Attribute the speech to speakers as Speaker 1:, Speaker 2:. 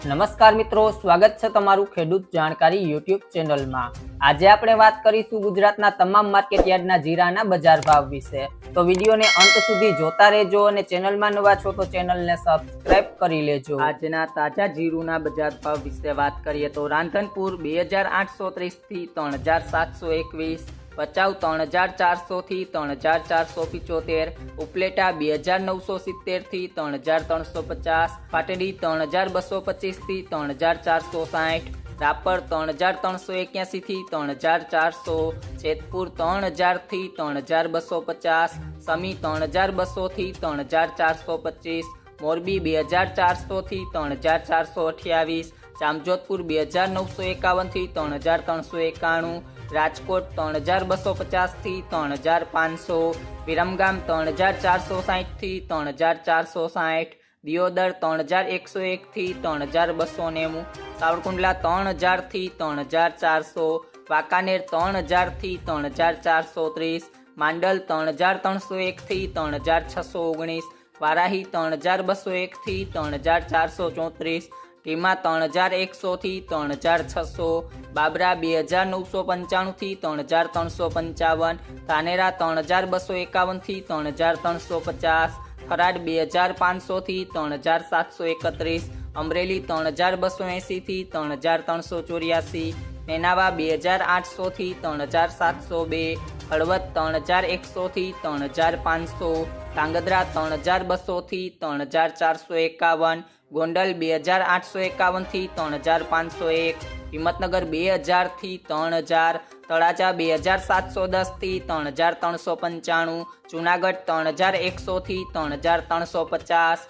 Speaker 1: નમસ્કાર મિત્રો, સ્વાગત છે તમારું ખેડૂત જાણકારી યુટ્યુબ ચેનલમાં. આજે આપણે વાત કરીશું ગુજરાતના તમામ માર્કેટયાર્ડના જીરાના બજાર ભાવ વિશે. તો વિડીયોને અંત સુધી જોતા રહેજો અને ચેનલમાં નવા છો તો ચેનલને સબસ્ક્રાઇબ કરી લેજો. આજના તાજા જીરુના બજાર ભાવ વિશે વાત કરીએ તો રાંધનપુર બે હજાર આઠસો ત્રીસથી ત્રણ હજાર સાતસો એકવીસ ભચાઉ ત્રણ હજાર ચારસોથી ત્રણ હજાર ચારસો પિચોતેર ઉપલેટા બે હજાર નવસો સિત્તેરથી ત્રણ હજાર ત્રણસો પચાસ પાટડી ત્રણ હજાર બસો પચીસથી ત્રણ હજાર ચારસો સાઠ રાપર ત્રણ હજાર ત્રણસો એક્યાસીથી ત્રણ હજાર ચારસો જેતપુર ત્રણ હજારથી ત્રણ હજાર બસો પચાસ સમી ત્રણ હજાર બસોથી ત્રણ હજાર ચારસો પચીસ મોરબી બે હજાર ચારસોથી ત્રણ હજાર ચારસો અઠ્યાવીસ જામજોધપુર બે હજાર નવસો એકાવનથી ત્રણ હજાર ત્રણસો એકાણું રાજકોટ ત્રણ હજાર બસો પચાસથી ત્રણ હજાર પાંચસો વિરમગામ ત્રણ હજાર ચારસો સાહીઠથી ત્રણ હજાર ચારસો સાહીઠ દિયોદર ત્રણ હજાર એકસો એકથી ત્રણ હજાર બસો નેવું સાવરકુંડલા ત્રણ હજારથી ત્રણ હજાર ચારસો વાંકાનેર ત્રણ હજારથી ત્રણ હજાર ચારસો ત્રીસ માંડલ ત્રણ હજાર ત્રણસો એકથી ત્રણ હજાર છસો ઓગણીસ વારાહી ત્રણ હજાર બસો એકથી ત્રણ હજાર ચારસો ચોત્રીસ ટીમા ત્રણ હજાર એકસોથી ત્રણ હજાર છસો બાબરા બે હજાર નવસો પંચાણુંથી ત્રણ હજાર ત્રણસો પંચાવન તાનેરા ત્રણ હજાર બસો એકાવનથી ત્રણ હજાર ત્રણસો પચાસ થરાદ બે હજાર પાંચસોથી ત્રણ હજાર સાતસો એકત્રીસ અમરેલી ત્રણ હજાર બસો એંસીથી ત્રણ હજાર ત્રણસો ચોર્યાસી નેનાવા બે હજાર આઠસોથી ત્રણ હજાર સાતસો બે, હળવદ ત્રણ હજાર એકસોથી ત્રણ હજાર પાંચસો ધાંગધ્રા ત્રણ હજાર બસોથી ત્રણ હજાર ચારસો એકાવન, ગોંડલ બે હજાર આઠસો એકાવનથી ત્રણ હજાર પાંચસો એક, હિંમતનગર બે હજારથી ત્રણ હજાર, તળાજા બે હજાર સાતસો દસથી ત્રણ હજાર ત્રણસો પંચાણું, જુનાગઢ ત્રણ હજાર એકસોથી ત્રણ હજાર ત્રણસો પચાસ